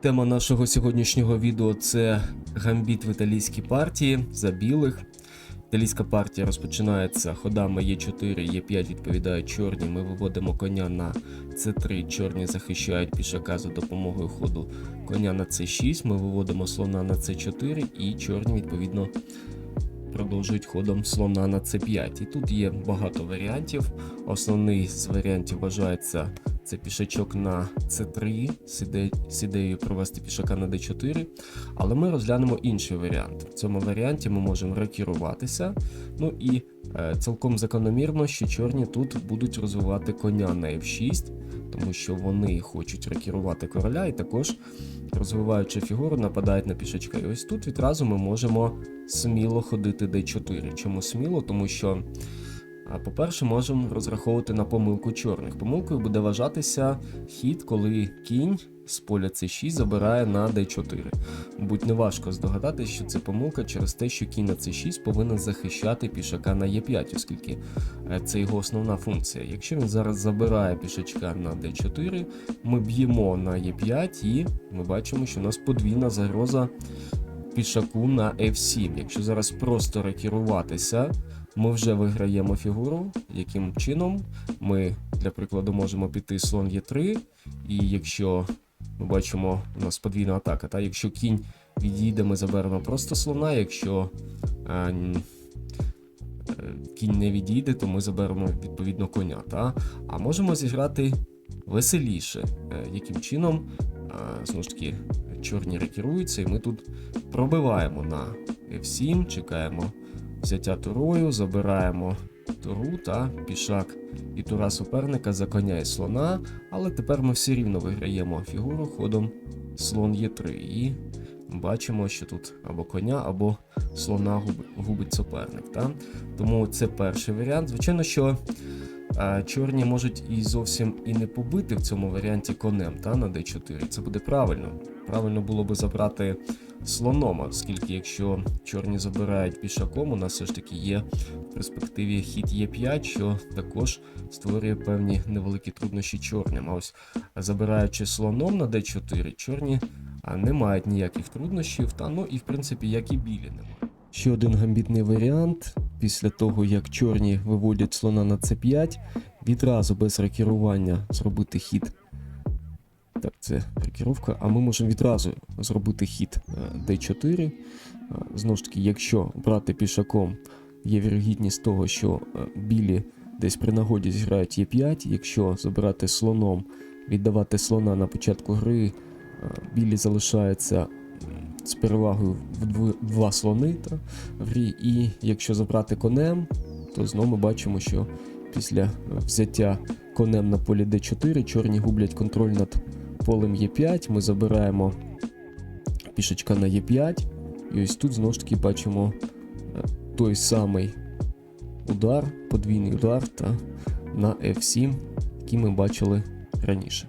Тема нашого сьогоднішнього відео це гамбіт в італійській партії за білих. Італійська партія розпочинається ходами Е4, Е5 відповідають чорні. Ми виводимо коня на С3, чорні захищають пішака за допомогою ходу коня на С6. Ми виводимо слона на С4 і чорні відповідно продовжують ходом слона на С5. І тут є багато варіантів. Основний з варіантів вважається це пішачок на С3 з ідеєю провести пішака на Д4. Але ми розглянемо інший варіант. В цьому варіанті ми можемо рекеруватися. Ну і е, цілком закономірно, що чорні тут будуть розвивати коня на F6, тому що вони хочуть рекерувати короля, і також, розвиваючи фігуру, нападають на пішачка. І ось тут відразу ми можемо сміло ходити D4. Чому сміло? Тому що. А по-перше, можемо розраховувати на помилку чорних. Помилкою буде вважатися хід, коли кінь з поля c6 забирає на d4. Будь неважко здогадатися, що це помилка через те, що кінь на c6 повинен захищати пішака на e5, оскільки е, це його основна функція. Якщо він зараз забирає пішачка на d4, ми б'ємо на e5 і ми бачимо, що у нас подвійна загроза пішаку на f7. Якщо зараз просто рекеруватися, ми вже виграємо фігуру. Яким чином ми, для прикладу, можемо піти слон Е3, і якщо ми бачимо, у нас подвійна атака, та якщо кінь відійде, ми заберемо просто слона. Якщо е, н- е, кінь не відійде, то ми заберемо відповідно коня. Та? А можемо зіграти веселіше. Е, яким чином, е, знову ж таки, чорні рекеруються, і ми тут пробиваємо на F7, чекаємо взяття турою, забираємо туру та пішак і тура суперника за коня і слона, але тепер ми все рівно виграємо фігуру ходом слон Е3 і бачимо, що тут або коня, або слона губить суперник. Та? Тому це перший варіант. Звичайно, що а, чорні можуть і зовсім і не побити в цьому варіанті конем та, на d4. Це буде правильно. Правильно було би забрати слоном, оскільки якщо чорні забирають пішаком, у нас все ж таки є в перспективі хід Е5, що також створює певні невеликі труднощі чорним. А ось забираючи слоном на d4, чорні не мають ніяких труднощів, та ну і в принципі як і білі немає. Ще один гамбітний варіант. Після того, як чорні виводять слона на c5, відразу без рекерування зробити хід. Так, це рекеровка, а ми можемо відразу зробити хід е, d4. Е, Знову ж таки, якщо брати пішаком, є вірогідність того, що е, білі десь при нагоді зіграють e5. Якщо забирати слоном, віддавати слона на початку гри, е, білі залишаються з перевагою в два слони та, в грі. І якщо забрати конем, то знову ми бачимо, що після е, взяття конем на полі d4 чорні гублять контроль над полем Е5. Ми забираємо пішечка на Е5. І ось тут знову ж таки бачимо е, той самий удар, подвійний удар та на F7, який ми бачили раніше.